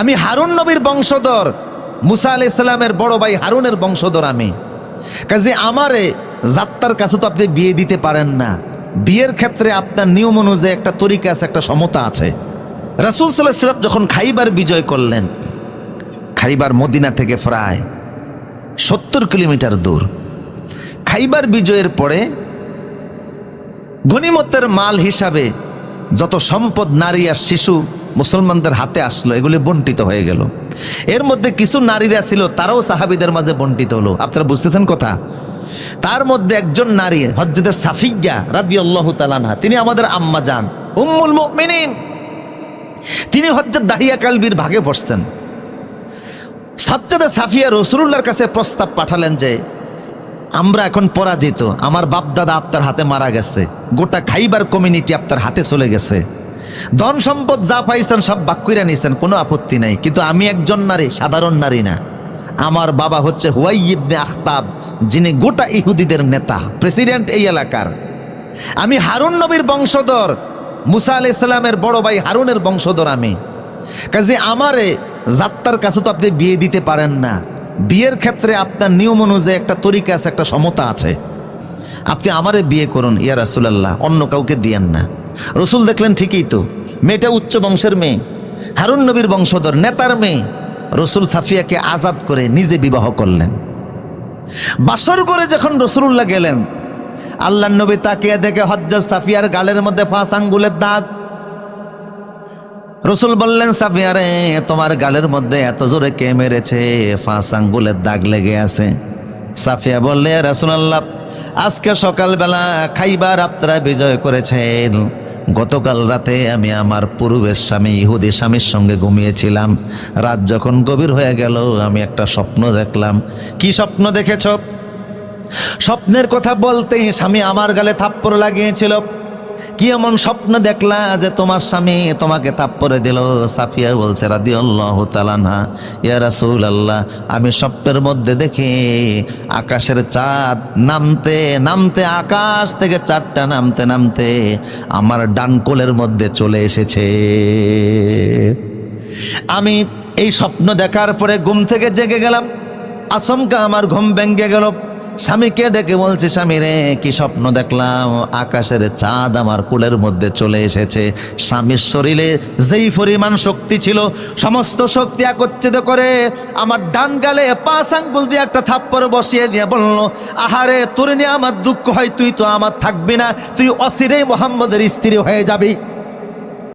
আমি হারুন নবীর বংশধর। মুসা আলি ইসলামের বড় ভাই হারুনের বংশধর আমি। কাজে আমারে যাত্রার কাছে তো আপনি বিয়ে দিতে পারেন না। বিয়ের ক্ষেত্রে আপনার নিয়ম অনুযায়ী একটা তরিকা আছে, একটা সমতা আছে। রাসুল সাল্লাহ সাল্লাম যখন খাইবার বিজয় করলেন, খাইবার মদিনা থেকে প্রায় সত্তর কিলোমিটার দূর। খাইবার বিজয়ের পরে গনিমতের মাল হিসাবে যত সম্পদ, নারী আর শিশু মুসলমানদের হাতে আসলো, এগুলি বন্টিত হয়ে গেল। এর মধ্যে কিছু নারীরা ছিল, তারাও সাহাবিদের মাঝে বন্টিত হলো। আপনারা বুঝতেছেন কথা? তার মধ্যে একজন নারী হজরতে সাফিয়া রাদি আল্লাহ তালানহা তিনি আমাদের আম্মা যান, উম্মুল মুমিনিন। তিনি হজ্জত দাহিয়া কালবির ভাগে বসছেন। সাজ্জাদা সাফিয়া রসুল্লাহর কাছে প্রস্তাব পাঠালেন যে, আমরা এখন পরাজিত, আমার বাপদাদা আপনার হাতে মারা গেছে, গোটা খাইবার কমিউনিটি আপনার হাতে চলে গেছে। ধন সম্পদ যা পাইছেন সব বাক্যইরা নিয়েছেন কোনো আপত্তি নাই। কিন্তু আমি একজন নারী, সাধারণ নারী না। আমার বাবা হচ্ছে হুয়াই ইবনে আখতাব, যিনি গোটা ইহুদিদের নেতা, প্রেসিডেন্ট এই এলাকার। আমি হারুন নবীর বংশধর, মুসা আলি ইসলামের বড় ভাই হারুনের বংশধর আমি। কাজে আমারে যাত্রার কাছে তো আপনি বিয়ে দিতে পারেন না। বিয়ের ক্ষেত্রে আপনার নিয়ম অনুযায়ী একটা তরিকা আছে, একটা সমতা আছে। আপনি আমারে বিয়ে করুন, ইয়া রাসুলাল্লাহ, অন্য কাউকে দিয়েন না। রসুল দেখলেন ঠিকই তো। মেয়েটা উচ্চ বংশের মেয়ে। হারুন নবীর বংশধর, নেতার মেয়ে। রসুল সাফিয়াকে আজাদ করে নিজে বিবাহ করলেন। বাসর করে যখন রসুল্লাহ গেলেন আল্লাহ নবী তাকিয়ে দেখে হজ্জত সাফিয়ার গালের মধ্যে ফাঁস আঙ্গুলের দাগ। রসুল বললেন সাফিয়ারে তোমার গালের মধ্যে এত জোরে কে মেরেছে? ফাঁস আঙ্গুলের দাগ লেগে আছে। সাফিয়া বললে রসুল আল্লাহ আজকে সকালবেলা খাইবার আপনারা বিজয় করেছেন। গতকাল রাতে আমি আমার পূর্বের স্বামী, ইহুদি স্বামীর সঙ্গে ঘুমিয়েছিলাম। রাত যখন গভীর হয়ে গেল, আমি একটা স্বপ্ন দেখলাম। কি স্বপ্ন দেখেছ? স্বপ্নের কথা বলতেই স্বামী আমার গালে থাপ্পড় লাগিয়েছিল। কি এমন স্বপ্ন দেখলা যে তোমার স্বামী তোমাকে থাপ্পড়ে দিল? সাফিয়া বলছে রাদি আল্লাহ তালানা ইয়া রাসুল আল্লাহ আমি স্বপ্নের মধ্যে দেখি আকাশের চাঁদ নামতে নামতে, আকাশ থেকে চাঁদটা নামতে নামতে আমার ডানকোলের মধ্যে চলে এসেছে। আমি এই স্বপ্ন দেখার পরে ঘুম থেকে জেগে গেলাম, আচমকা আমার ঘুম ভেঙে গেল। স্বামীকে ডেকে বলছে, স্বামী রে, কি স্বপ্ন দেখলাম? আকাশের চাঁদ আমার কুলের মধ্যে চলে এসেছে। স্বামীর শরীরে যেই পরিমাণ শক্তি ছিল, সমস্ত শক্তি একত্রিত করে আমার ডান গালে পাঁচ আঙ্গুল দিয়ে একটা থাপ্পড় বসিয়ে দিয়ে বলল, আহারে, তোর নিয়ে আমার দুঃখ হয়, তুই তো আমার থাকবি না। তুই অসিরেই মোহাম্মদের স্ত্রী হয়ে যাবি।